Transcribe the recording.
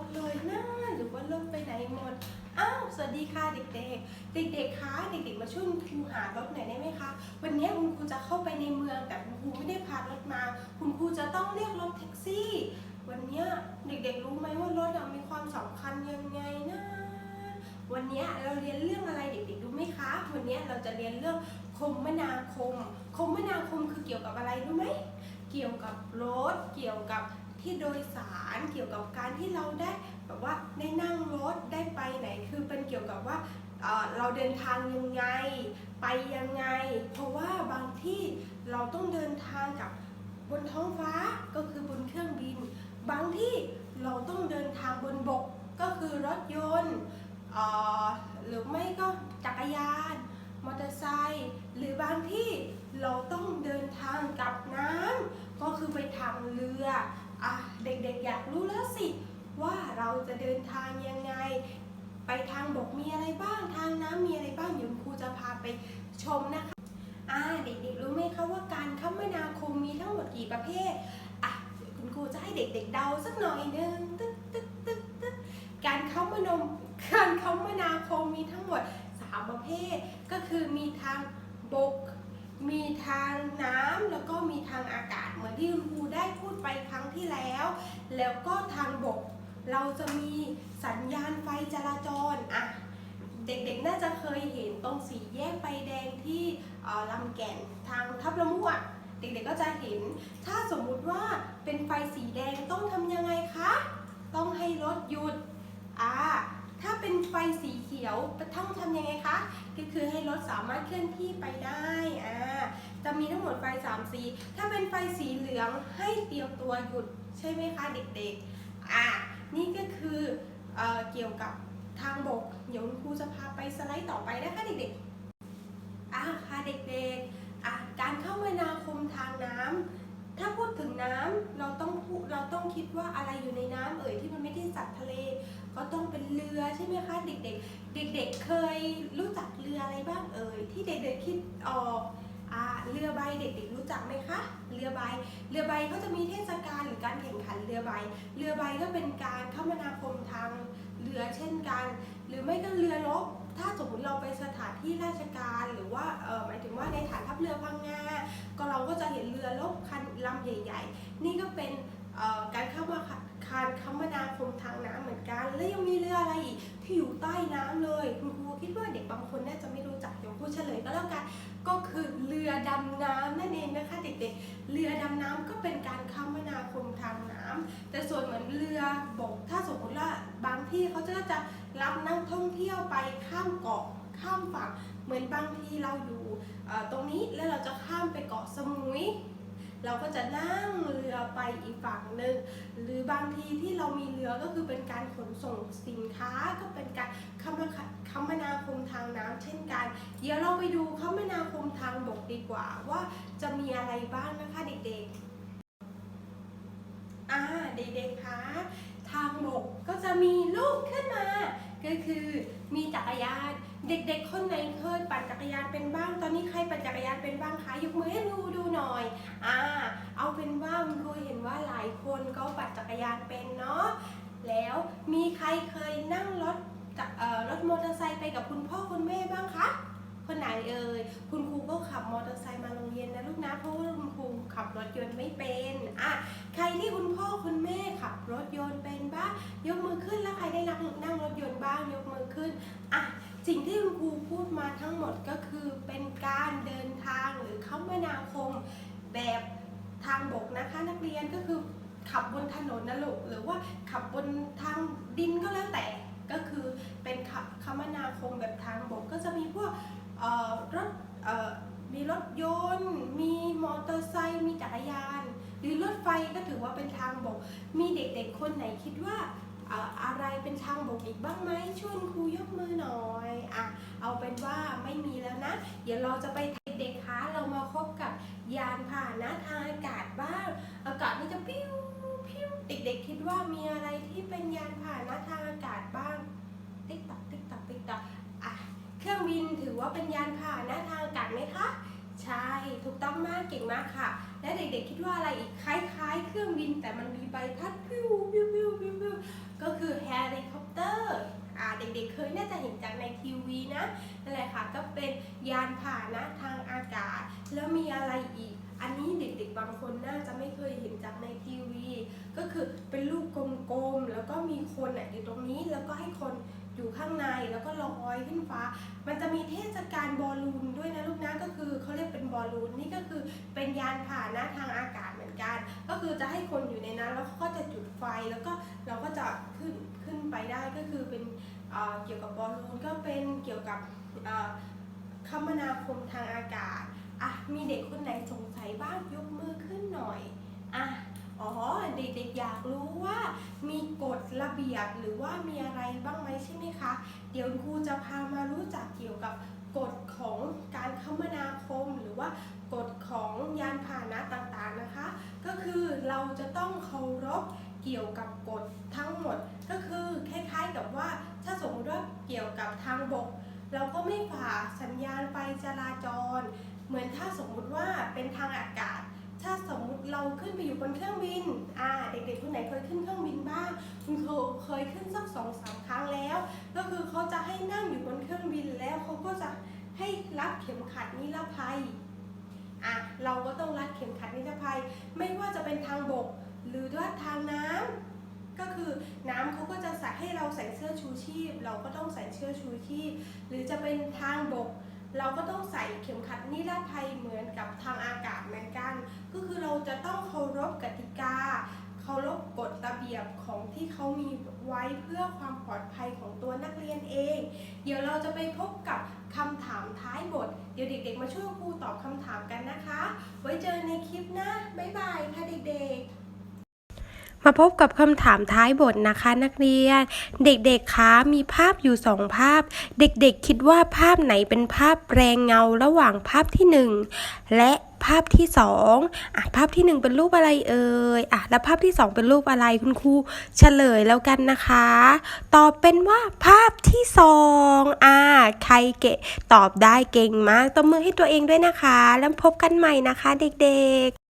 ดเลยนะหรือว่าลูกไปไหนหมด อ้าว สวัสดีค่ะเด็กๆ เด็กๆ คะ เด็กๆ มาช่วยคุณครูหารถหน่อยได้ไหมคะ วันนี้คุณครูจะเข้าไปในเมืองแต่คุณครูไม่ได้พารถมา คุณครูจะต้องเรียกรถแท็กซี่ วันนี้เด็กๆ รู้ไหมว่ารถมีความสำคัญยังไงนะ วันนี้เราเรียนเรื่องอะไรเด็กๆ รู้ไหมคะ วันนี้เราจะเรียนเรื่องคมนาคม คมนาคมคือเกี่ยวกับอะไรรู้ไหม เกี่ยวกับรถ เกี่ยวกับ ที่โดยสารเกี่ยวกับการที่เราได้แบบว่าได้นั่งรถได้ไปไหน คือเป็นเกี่ยวกับว่าเราเดินทางยังไงไปยังไง เพราะว่าบางที่เราต้องเดินทางกับบนท้องฟ้าก็คือบนเครื่องบิน บางที่เราต้องเดินทางบนบกก็คือรถยนต์หรือไม่ก็จักรยาน มอเตอร์ไซค์หรือบางที่เราต้องเดินทางกับน้ำก็คือไปทางเรืออะเด็กๆอยากรู้แล้วสิ ว่าเราจะเดินทางยังไง ไปทางบกมีอะไรบ้าง ทางน้ำมีอะไรบ้างเดี๋ยวครูจะพาไปชมนะคะอ่าเด็กๆรู้ไหมคะว่าการคมนาคมมีทั้งหมดกี่ประเภทอะคุณครูจะให้เด็ก ๆ เดาสักหน่อยนึงตึ๊ดตึ๊ดตึ๊ดตึ๊ดการคมนมการคมนาคมมีทั้งหมดสามประเภท ก็คือมีทางบก มีทางน้ำแล้วก็มีทางอากาศเหมือนที่คุณครูได้พูดไปครั้งที่แล้ว แล้วก็ทางบก เราจะมีสัญญาณไฟจราจรอะเด็กๆน่าจะเคยเห็นตรงสีแยกไฟแดงที่ลำแก่นทางทับละมุอะเด็กๆก็จะเห็น ถ้าสมมุติว่าเป็นไฟสีแดงต้องทำยังไงคะ ต้องให้รถหยุด อ่า ถ้าเป็นไฟสีเขียวต้องทำยังไงคะ ก็คือให้รถสามารถเคลื่อนที่ไปได้ อ่า จะมีทั้งหมดไฟ3สี ถ้าเป็นไฟสีเหลืองให้เตรียมตัวหยุดใช่ไหมคะเด็กๆ อ่า นี่ก็คือเอเกี่ยวกับทางบก เดี๋ยวครูจะพาไปสไลด์ต่อไปนะคะเด็กๆอ่าค่ะเด็กๆอะการเข้ามานาคมทางน้ำถ้าพูดถึงน้ำเราต้องเราต้องคิดว่าอะไรอยู่ในน้ำเอ่ยที่มันไม่ได้สัตว์ทะเล ก็ต้องเป็นเรือใช่ไหมคะเด็กๆ เด็กๆเคยรู้จักเรืออะไรบ้างเอ่ยที่เด็กๆคิดออก เรือใบเด็กๆรู้จักไหมคะ เรือใบ เรือใบเขาจะมีเทศกาลหรือการแข่งขันเรือใบ เรือใบก็เป็นการคมนาคมทางเรือเช่นกัน หรือไม่ก็เรือรบถ้าสมมติเราไปสถานที่ราชการหรือว่าหมายถึงว่าในฐานทัพเรือพังงา ก็เราก็จะเห็นเรือรบคันลำใหญ่ ๆ นี่ก็เป็นการเข้ามาการคมนาคมทางน้ำเหมือนกัน แล้วยังมีเรืออะไรอีกที่อยู่ใต้น้ำเลย คุณครูคิดว่าเด็กบางคนน่าจะไม่รู้จักเดี๋ยวครูเฉลยก็แล้วกันก็คือเรือ ดำน้ำนั่นเองนะคะเด็กๆ เรือดำน้ำก็เป็นการคมนาคมทางน้ำแต่ส่วนเหมือนเรือบกถ้าสมมติว่าบางที่เขาจะจะรับนักท่องเที่ยวไปข้ามเกาะข้ามฝั่งเหมือนบางทีเราอยู่ตรงนี้แล้วเราจะข้ามไปเกาะสมุยเราก็จะนั่งเรือไปอีกฝั่งหนึ่งหรือบางทีที่เรามีเรือก็คือเป็นการขนส่งสินค้าก็เป็นการคมนาคมนาคมทางน้ำเช่นกัน เดี๋ยวเราไปดูคม ดีกว่าว่าจะมีอะไรบ้างนะคะเด็กๆ อ่าเด็กๆคะทางบกก็จะมีลูกขึ้นมา ก็คือมีจักรยานเด็ก ๆ คนไหนเคยปั่นจักรยานเป็นบ้าง ตอนนี้ใครปั่นจักรยานเป็นบ้างคะยกมือให้ดูดูหน่อย อ่า เอาเป็นว่าคุณครูเห็นว่าหลายคนก็ปั่นจักรยานเป็นเนาะแล้วมีใครเคยนั่งรถรถมอเตอร์ไซค์ไปกับคุณพ่อคุณแม่บ้างคะ นไหนเอ่ยคุณครูก็ขับมอเตอร์ไซค์มาโรงเรียนนะลูกนะเพราะว่าคุณครูขับรถยนต์ไม่เป็นอะใครที่คุณพ่อคุณแม่ขับรถยนต์เป็นบ้างยกมือขึ้นแล้วใครได้นั่งนั่งรถยนต์บ้างยกมือขึ้นอะสิ่งที่คุณครูพูดมาทั้งหมดก็คือเป็นการเดินทางหรือคมนาคมแบบทางบกนะคะนักเรียนก็คือขับบนถนนนะลูกหรือว่าขับบนทางดินก็แล้วแต่ก็คือเป็นขับคมนาคมแบบทางบกก็จะมีพวก รถมีรถยนต์ มีมอเตอร์ไซค์ มีจักรยาน หรือรถไฟก็ถือว่าเป็นทางบก มีเด็กๆคนไหนคิดว่าอะไรเป็นทางบกอีกบ้างไหมช่วยครูยกมือหน่อยอะเอาเป็นว่าไม่มีแล้วนะ เดี๋ยวเราจะไปเด็กๆคะเรามาพบกับยานพาหนะทางอากาศบ้าง อากาศนี่จะปิ้วปิ้วเด็กๆคิดว่ามีอะไรที่เป็นยานพาหนะทางอากาศบ้าง ติ๊กตักติ๊กตักติ๊กตักอะเครื่องาเป็นยานพาหนะทางอากาศไหมคะ ใช่ ถูกต้องมากเก่งมากค่ะ และเด็กๆคิดว่าอะไรอีกคล้าย ๆ เครื่องบินแต่มันมีใบพัดพิวพิวพิวพิวพิวก็คือเฮลิคอปเตอร์อ่าเด็กๆเคยน่าจะเห็นจากในทีวีนะนั่นแหละค่ะก็เป็นยานพาหนะทางอากาศ แล้วมีอะไรอีก อันนี้เด็กๆบางคนน่าจะไม่เคยเห็นจากในทีวี ก็คือเป็นลูกกลมๆแล้วก็มีคนอะอยู่ตรงนี้แล้วก็ให้คน อยู่ข้างในแล้วก็ลอยขึ้นฟ้า มันจะมีเทศกาลบอลลูนด้วยนะลูกนะก็คือเขาเรียกเป็นบอลลูนนี่ก็คือเป็นยานพาหนะทางอากาศเหมือนกัน ก็คือจะให้คนอยู่ในนั้นแล้วเขาก็จะจุดไฟแล้วก็เราก็จะขึ้นขึ้นไปได้ก็คือเป็นเเกี่ยวกับบอลลูนก็เป็นเกี่ยวกับคมนาคมทางอากาศอะมีเด็กคนไหนสงสัยบ้างยกมือขึ้นหน่อยอะอ๋อเด็กๆอยากรู้ว่ามีกฎระเบียบหรือว่ามี ใช่ไหมคะ เดี๋ยวครูจะพามารู้จักเกี่ยวกับกฎของการคมนาคม หรือว่ากฎของยานพาหนะต่างๆนะคะ ก็คือเราจะต้องเคารพเกี่ยวกับกฎทั้งหมด ก็คือคล้ายๆกับว่าถ้าสมมติว่าเกี่ยวกับทางบก เราก็ไม่ฝ่าสัญญาณไฟจราจร เหมือนถ้าสมมุติว่าเป็นทางอากาศ ถ้าสมมุติเราขึ้นไปอยู่บนเครื่องบินอ่าเด็กๆคนไหนเคยขึ้นเครื่องบินบ้างคุณครูเคยขึ้นสักสองสาม คือเขาจะให้นั่งอยู่บนเครื่องบินแล้วเขาก็จะให้รัดเข็มขัดนิรภัยอะเราก็ต้องรัดเข็มขัดนิรภัย ไม่ว่าจะเป็นทางบก หรือว่าทางน้ำก็คือน้ำเขาก็จะใส่ให้เราใส่เสื้อชูชีพ เราก็ต้องใส่เสื้อชูชีพ หรือจะเป็นทางบก เราก็ต้องใส่เข็มขัดนิรภัยเหมือนกับทางอากาศเหมือนกัน ก็คือเราจะต้องเคารพกติกา เคารพกฎระเบียบของที่เขามีไว้เพื่อความปลอดภัยของตัวนักเรียนเอง เดี๋ยวเราจะไปพบกับคำถามท้ายบท เดี๋ยวเด็ก ๆ มาช่วยครูตอบคำถามกันนะคะ ไว้เจอในคลิปหนะบ๊ายบายค่ะเด็กๆ มาพบกับคำถามท้ายบทนะคะนักเรียน เด็กๆคะมีภาพอยู่สองภาพ เด็กๆคิดว่าภาพไหนเป็นภาพแรงเงาระหว่างภาพที่หนึ่งและภาพที่สองอะภาพที่หนึ่งเป็นรูปอะไรเอ่ยอะแล้วภาพที่สองเป็นรูปอะไรคุณครูเฉลยแล้วกันนะคะ ตอบเป็นว่าภาพที่สองอะใครเกะตอบได้เก่งมากตบมือให้ตัวเองด้วยนะคะ แล้วพบกันใหม่นะคะ เด็กๆ